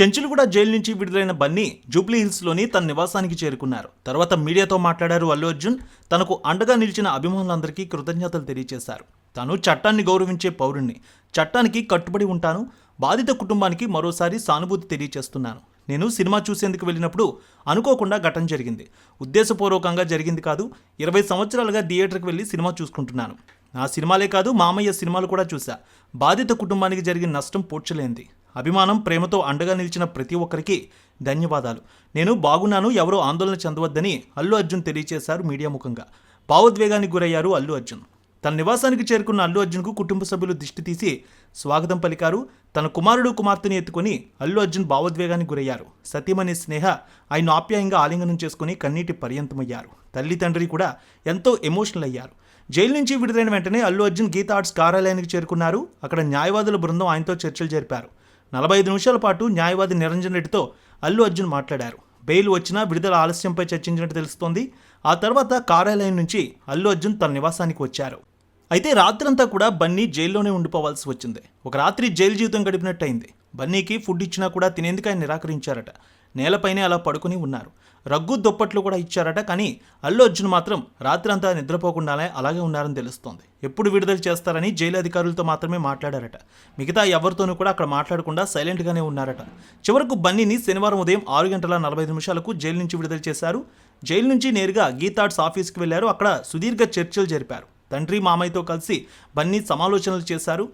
Chenchalguda jail నుంచి విడుదలైన Bunny Jubilee హిల్స్లోని తన నివాసానికి చేరుకున్నారు. తర్వాత మీడియాతో మాట్లాడారు అల్లు అర్జున్. తనకు అండగా నిలిచిన అభిమానులందరికీ కృతజ్ఞతలు తెలియజేశారు తాను చట్టాన్ని గౌరవించే పౌరుణ్ణి. చట్టానికి కట్టుబడి ఉంటాను. బాధిత కుటుంబానికి మరోసారి సానుభూతి తెలియజేస్తున్నాను నేను సినిమా చూసేందుకు వెళ్ళినప్పుడు అనుకోకుండా ఘటన జరిగింది. ఉద్దేశపూర్వకంగా జరిగింది కాదు ఇరవై సంవత్సరాలుగా థియేటర్కి వెళ్ళి సినిమా చూసుకుంటున్నాను. నా సినిమాలే కాదు మామయ్య సినిమాలు కూడా చూశా. బాధిత కుటుంబానికి జరిగిన నష్టం పోడ్చలేంది. అభిమానం ప్రేమతో అండగా నిలిచిన ప్రతి ఒక్కరికి ధన్యవాదాలు. నేను బాగున్నాను ఎవరో ఆందోళన చెందవద్దని అల్లు అర్జున్ తెలియజేశారు మీడియా ముఖంగా. భావోద్వేగానికి గురయ్యారు అల్లు అర్జున్. తన నివాసానికి చేరుకున్న అల్లు అర్జున్కు కుటుంబ సభ్యులు దిష్టి తీసి స్వాగతం పలికారు. తన కుమారుడు కుమార్తెని ఎత్తుకొని అల్లు అర్జున్ భావోద్వేగానికి గురయ్యారు. సతీమణి స్నేహ ఆయన ఆప్యాయంగా ఆలింగనం చేసుకుని కన్నీటి పర్యంతమయ్యారు. తల్లి తండ్రి కూడా ఎంతో ఎమోషనల్ అయ్యారు. జైలు నుంచి విడుదలైన వెంటనే అల్లు అర్జున్ గీతా ఆర్ట్స్ కార్యాలయానికి చేరుకున్నారు. అక్కడ న్యాయవాదుల బృందం ఆయనతో చర్చలు జరిపారు. నలభై ఐదు నిమిషాల పాటు న్యాయవాది నిరంజన్ రెడ్డితో అల్లు అర్జున్ మాట్లాడారు. బెయిల్ వచ్చినా విడుదల ఆలస్యంపై చర్చించినట్టు తెలుస్తోంది. ఆ తర్వాత కార్యాలయం నుంచి అల్లు అర్జున్ తన నివాసానికి వచ్చారు. అయితే రాత్రంతా కూడా బన్నీ జైల్లోనే ఉండిపోవాల్సి వచ్చింది. ఒక రాత్రి జైలు జీవితం గడిపినట్టయింది. బన్నీకి ఫుడ్ ఇచ్చినా కూడా తినేందుకు ఆయన నిరాకరించారట. నేలపైనే అలా పడుకుని ఉన్నారు. రగ్గు దుప్పట్లు కూడా ఇచ్చారట కానీ అల్లు అర్జున్ మాత్రం రాత్రంతా నిద్రపోకుండానే అలాగే ఉన్నారని తెలుస్తోంది. ఎప్పుడు విడుదల చేస్తారని జైలు అధికారులతో మాత్రమే మాట్లాడారట. మిగతా ఎవరితోనూ కూడా అక్కడ మాట్లాడకుండా సైలెంట్గానే ఉన్నారట. చివరకు బన్నీని శనివారం ఉదయం ఆరు గంటల నలభై ఐదు నిమిషాలకు జైలు నుంచి విడుదల చేశారు. జైలు నుంచి నేరుగా గీతార్ట్స్ ఆఫీస్కి వెళ్ళారు అక్కడ సుదీర్ఘ చర్చలు జరిపారు. తండ్రి మామయ్యతో కలిసి బన్నీ సమాలోచనలు చేశారు.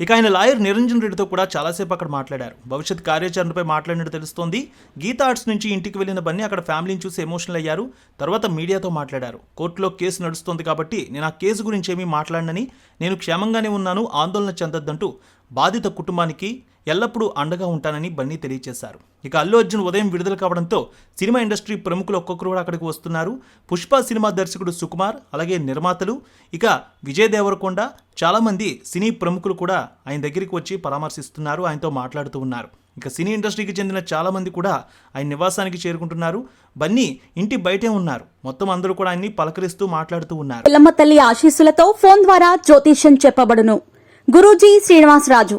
ఇక ఆయన లాయర్ నిరంజన్ రెడ్డితో కూడా చాలాసేపు అక్కడ మాట్లాడారు. భవిష్యత్ కార్యాచరణపై మాట్లాడినట్టు తెలుస్తోంది. గీతా ఆర్ట్స్ నుంచి ఇంటికి వెళ్ళిన బన్నీ అక్కడ ఫ్యామిలీని చూసి ఎమోషనల్ అయ్యారు. తర్వాత మీడియాతో మాట్లాడారు. కోర్టులో కేసు నడుస్తోంది కాబట్టి నేను ఆ కేసు గురించి ఏమీ మాట్లాడనని నేను క్షేమంగానే ఉన్నాను ఆందోళన చెందొద్దంటూ బాధిత కుటుంబానికి ఎల్లప్పుడూ అండగా ఉంటానని బన్నీ తెలియజేశారు ఇక అల్లు అర్జున్ ఉదయం విడుదల కావడంతో సినిమా ఇండస్ట్రీ ప్రముఖులు ఒక్కొక్కరు కూడా అక్కడికి వస్తున్నారు. పుష్ప సినిమా దర్శకుడు సుకుమార్ అలాగే నిర్మాతలు ఇక విజయ్ దేవరకొండ చాలామంది సినీ ప్రముఖులు కూడా ఆయన దగ్గరికి వచ్చి పరామర్శిస్తున్నారు ఆయనతో మాట్లాడుతూ ఉన్నారు. ఇక సినీ ఇండస్ట్రీకి చెందిన చాలామంది కూడా ఆయన నివాసానికి చేరుకుంటున్నారు. బన్నీ ఇంటి బయటే ఉన్నారు. మొత్తం అందరూ కూడా ఆయన్ని పలకరిస్తూ మాట్లాడుతూ ఉన్నారు. పిల్లమ్మ తల్లి ఆశీస్సులతో ఫోన్ ద్వారా జ్యోతిష్యం చెప్పబడును. గురూజీ శ్రీనివాసరాజు.